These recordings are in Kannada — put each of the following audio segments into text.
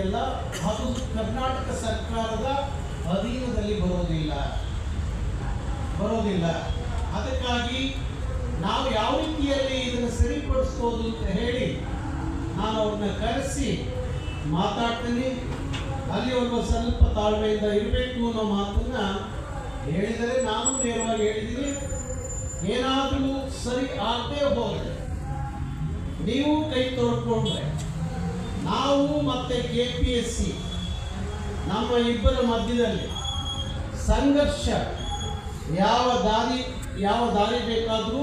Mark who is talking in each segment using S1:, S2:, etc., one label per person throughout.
S1: ಇದೆಯಲ್ಲ ಅದು ಕರ್ನಾಟಕ ಸರ್ಕಾರದ ಅಧೀನದಲ್ಲಿ ಬರೋದಿಲ್ಲ. ಬರೋದಿಲ್ಲ. ಅದಕ್ಕಾಗಿ ನಾವು ಯಾವ ರೀತಿಯಲ್ಲಿ ಇದನ್ನು ಸರಿಪಡಿಸ್ಬೋದು ಅಂತ ಹೇಳಿ ನಾನು ಅವ್ರನ್ನ ಕರೆಸಿ ಮಾತಾಡ್ತೀನಿ. ಅಲ್ಲಿ ಒಂದು ಸ್ವಲ್ಪ ತಾಳ್ಮೆಯಿಂದ ಇರಬೇಕು ಅನ್ನೋ ಮಾತನ್ನ ಹೇಳಿದರೆ ನಾನು ನೇರವಾಗಿ ಹೇಳಿದ್ದೀನಿ. ಏನಾದರೂ ಸರಿ ಆಗದೆ ಹೋದರೆ ನೀವು ಕೈ ತೊಳ್ಕೊಂಡ್ರೆ ನಾವು ಮತ್ತೆ ಕೆ ಪಿ ಎಸ್ ಸಿ ನಮ್ಮ ಇಬ್ಬರ ಮಧ್ಯದಲ್ಲಿ ಸಂಘರ್ಷ ಯಾವ ದಾರಿ ಯಾವ ದಾರಿ ಬೇಕಾದರೂ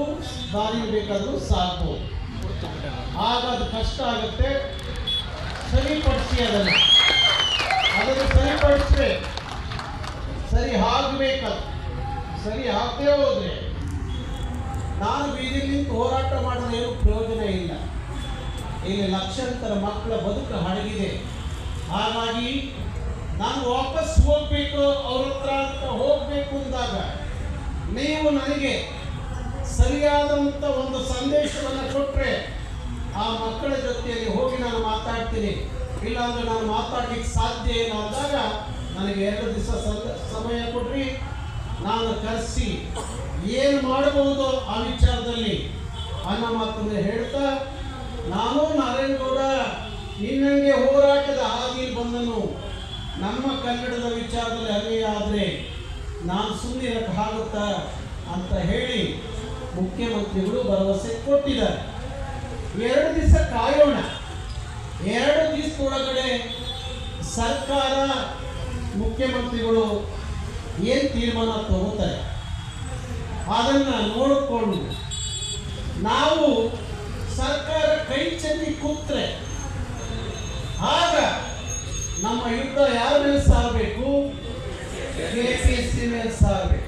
S1: ದಾರಿ ಬೇಕಾದರೂ ಸಾಕು ಆಗ ಅದು ಕಷ್ಟ ಆಗುತ್ತೆ. ಸರಿಪಡಿಸಿ ಅದನ್ನು. ಅದನ್ನು ಸರಿಪಡಿಸ್ಬೇಕು ಸರಿ ಆಗಬೇಕದು ಸರಿ ಆಗದೆ ಹೋದರೆ ನಾನು ಬೀದಿಲಿಂದ ಹೋರಾಟ ಮಾಡಲು ಏನು ಪ್ರಯೋಜನ ಇಲ್ಲ. ಇಲ್ಲಿ ಲಕ್ಷಾಂತರ ಮಕ್ಕಳ ಬದುಕು ಹಡಗಿದೆ. ಹಾಗಾಗಿ ನಾನು ವಾಪಸ್ ಹೋಗ್ಬೇಕು, ಅವ್ರ ಹತ್ರ ಅಂತ ಹೋಗ್ಬೇಕು ಅಂದಾಗ ನೀವು ನನಗೆ ಸರಿಯಾದಂಥ ಒಂದು ಸಂದೇಶವನ್ನು ಕೊಟ್ಟರೆ ಆ ಮಕ್ಕಳ ಜೊತೆಯಲ್ಲಿ ಹೋಗಿ ನಾನು ಮಾತಾಡ್ತೀನಿ. ಇಲ್ಲಾಂದ್ರೆ ನಾನು ಮಾತಾಡ್ಲಿಕ್ಕೆ ಸಾಧ್ಯ ಇಲ್ಲ ಅಂದಾಗ ನನಗೆ ಎರಡು ದಿವಸ ಸಮಯ ಕೊಡ್ರಿ. ನಾನು ಕರೆಸಿ ಏನು ಮಾಡಬಹುದು ಆ ವಿಚಾರದಲ್ಲಿ ಅನ್ನೋ ಮಾತನ್ನು ಹೇಳ್ತಾ ನಾನು ನಾರಾಯಣಗೌಡ, ನಿನ್ನಂಗೆ ಹೋರಾಟದ ಹಾದಿಯಲ್ಲಿ ಬಂದನು. ನಮ್ಮ ಕನ್ನಡದ ವಿಚಾರದಲ್ಲಿ ಅದೇ ಆದರೆ ನಾನು ಸುಮ್ಮನೆ ಆಗುತ್ತಾ ಅಂತ ಹೇಳಿ ಮುಖ್ಯಮಂತ್ರಿಗಳು ಭರವಸೆ ಕೊಟ್ಟಿದ್ದಾರೆ. ಎರಡು ದಿವಸ ಕಾಯೋಣ. ಎರಡು ದಿವಸದೊಳಗಡೆ ಸರ್ಕಾರ ಮುಖ್ಯಮಂತ್ರಿಗಳು ಏನು ತೀರ್ಮಾನ ತಗೋತಾರೆ ಅದನ್ನು ನೋಡಿಕೊಂಡು ನಾವು ಸರ್ಕಾರ ಕೈ ಚೆಲ್ಲಿ ಕೂತ್ರೆ ಆಗ ನಮ್ಮ ಯುದ್ಧ ಯಾರ ಮೇಲೆ ಸಾರಬೇಕು ಕೆ ಪಿ ಸಿ ಮೇಲೆ ಸಾರಬೇಕು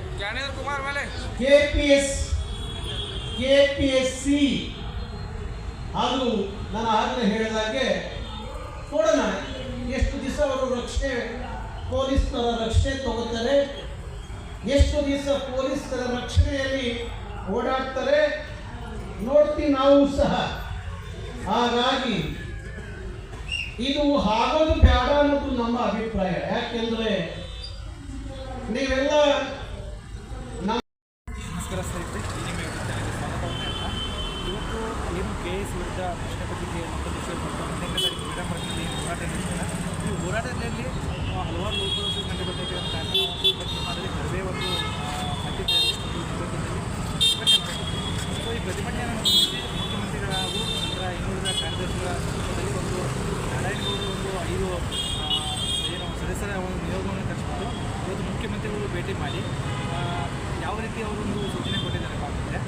S2: ಕುಮಾರ್ ಮೇಲೆ.
S1: K P S K P S C ಅದು ನಾನು ಆಗಲೇ ಹೇಳಿದಾಗೆ ಕೊಡೋಣ. ಎಷ್ಟು ದಿವಸ ಅವರು ರಕ್ಷಣೆ ಪೊಲೀಸ್ನರ ರಕ್ಷಣೆ ತಗೋತಾರೆ? ಎಷ್ಟು ದಿವಸ ಪೊಲೀಸರ ರಕ್ಷಣೆಯಲ್ಲಿ ಓಡಾಡ್ತಾರೆ? ನೋಡ್ತೀವಿ ನಾವು ಸಹ. ಹಾಗಾಗಿ ಇದು ಆಗೋದು ಬೇಡ ಅನ್ನೋದು ನಮ್ಮ ಅಭಿಪ್ರಾಯ. ಯಾಕೆಂದ್ರೆ ನೀವೆಲ್ಲ
S3: ಕೆ ಈ ಹೋರಾಟದಲ್ಲಿ ಹಲವಾರು ಲೋಕಸಭೆ ಕಂಡುಬರ್ತಕ್ಕಂಥ ಕಾರ್ಯಕ್ರಮದಲ್ಲಿ ಕಡಿಮೆ ಒಂದು ಅಂತ್ಯದಲ್ಲಿ ಒಂದು ನೇತೃತ್ವದಲ್ಲಿ ಪ್ರತಿಭಟನೆ ಮಾಡಿದ್ರು. ಸೊ ಈ ಪ್ರತಿಭಟನೆಯನ್ನು ಮುಗಿಸಿ ಮುಖ್ಯಮಂತ್ರಿಗಳ ಹಾಗೂ ನಂತರ ಇನ್ನುಳಿದ ಕಾರ್ಯದರ್ಶಿಗಳ ನೇತೃತ್ವದಲ್ಲಿ ಒಂದು ನಾರಾಯಣಗೌಡರು ಒಂದು ಐದು ಆ, ಏನು ಸದಸ್ಯರ ಒಂದು ನಿಯೋಗವನ್ನು ಕರೆಸಿಬಿಟ್ಟು ಇವತ್ತು ಮುಖ್ಯಮಂತ್ರಿಗಳು ಭೇಟಿ ಮಾಡಿ. ಯಾವ ರೀತಿ ಅವರೊಂದು ಸೂಚನೆ ಕೊಟ್ಟಿದ್ದಾರೆ ಅಂತಂದರೆ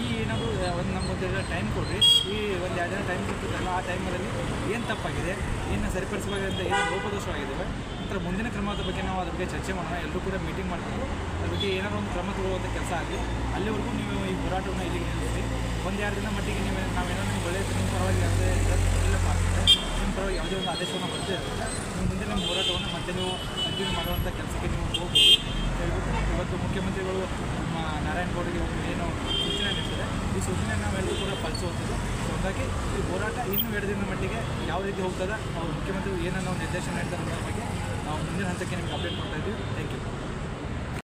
S3: ಈ ಏನಾದರೂ ಒಂದು ನಮ್ಗೊಂದು ಟೈಮ್ ಕೊಡ್ರಿ. ಈ ಒಂದು ಎರಡು ದಿನ ಟೈಮ್ ಕೊಡ್ತಿದ್ದಲ್ಲ ಆ ಟೈಮಲ್ಲಿ ಏನು ತಪ್ಪಾಗಿದೆ? ಏನು ಸರಿಪಡಿಸಬೇಕಾದಂಥ ಏನು ಲೋಪದೋಷವಾಗಿದ್ದಾವೆ? ನಂತರ ಮುಂದಿನ ಕ್ರಮದ ಬಗ್ಗೆ ನಾವು ಅದ್ರ ಬಗ್ಗೆ ಚರ್ಚೆ ಮಾಡೋಣ. ಎಲ್ಲರೂ ಕೂಡ ಮೀಟಿಂಗ್ ಮಾಡ್ಕೊಂಡು ಅದ್ರ ಬಗ್ಗೆ ಏನಾದರೂ ಒಂದು ಕ್ರಮ ತಗೊಳ್ಳುವಂಥ ಕೆಲಸ ಆಗಲಿ. ಅಲ್ಲಿವರೆಗೂ ನೀವು ಈ ಹೋರಾಟವನ್ನು ಇಲ್ಲಿಗೆ ನಿಲ್ಲಿಸಿ. ಒಂದು ಎರಡು ದಿನ ಮಟ್ಟಿಗೆ ನೀವು ನಾವೇನೋ ನಿಮ್ಗೆ ಒಳ್ಳೆಯ ನಿಮ್ಮ ಪರವಾಗಿ ಯಾವುದೇ ಎಲ್ಲ ನಿಮ್ಮ ಪರವಾಗಿ ಯಾವುದೇ ಒಂದು ಆದೇಶವನ್ನು ಬರ್ತಾ ಇರುತ್ತೆ ನಿಮ್ಮ ಮುಂದೆ ನಿಮ್ಮ ಹೋರಾಟವನ್ನು ಮತ್ತೆ ನೀವು ಕಂಟಿನ್ಯೂ ಮಾಡುವಂಥ ಕೆಲಸಕ್ಕೆ ನೀವು ಹೋಗ್ಬೋದು ಹೇಳ್ಬಿಟ್ಟು ಇವತ್ತು ಮುಖ್ಯಮಂತ್ರಿಗಳು ನಮ್ಮ ನಾರಾಯಣಗೌಡರಿಗೆ ಒಂದು ಏನು ಸೂಚನೆ ನೀಡಿದ್ದಾರೆ ಈ ಸೂಚನೆ ನಾವೆಲ್ಲರೂ ಕೂಡ ಪಾಲಿಸುವಂಥದ್ದು. ಹಾಗಾಗಿ ಈ ಹೋರಾಟ ಇನ್ನೂ ಎರಡು ದಿನದ ಮಟ್ಟಿಗೆ ಯಾವ ರೀತಿ ಹೋಗ್ತದೆ, ಅವ್ರು ಮುಖ್ಯಮಂತ್ರಿಗಳು ಏನನ್ನೋ ನಿರ್ದೇಶನ ನೀಡ್ತಾರೆ ಅನ್ನೋದ್ರ ಬಗ್ಗೆ ನಾವು ಮುಂದಿನ ಹಂತಕ್ಕೆ ನಿಮ್ಗೆ ಅಪ್ಡೇಟ್ ಮಾಡ್ತಾ ಇದ್ದೀವಿ. Thank you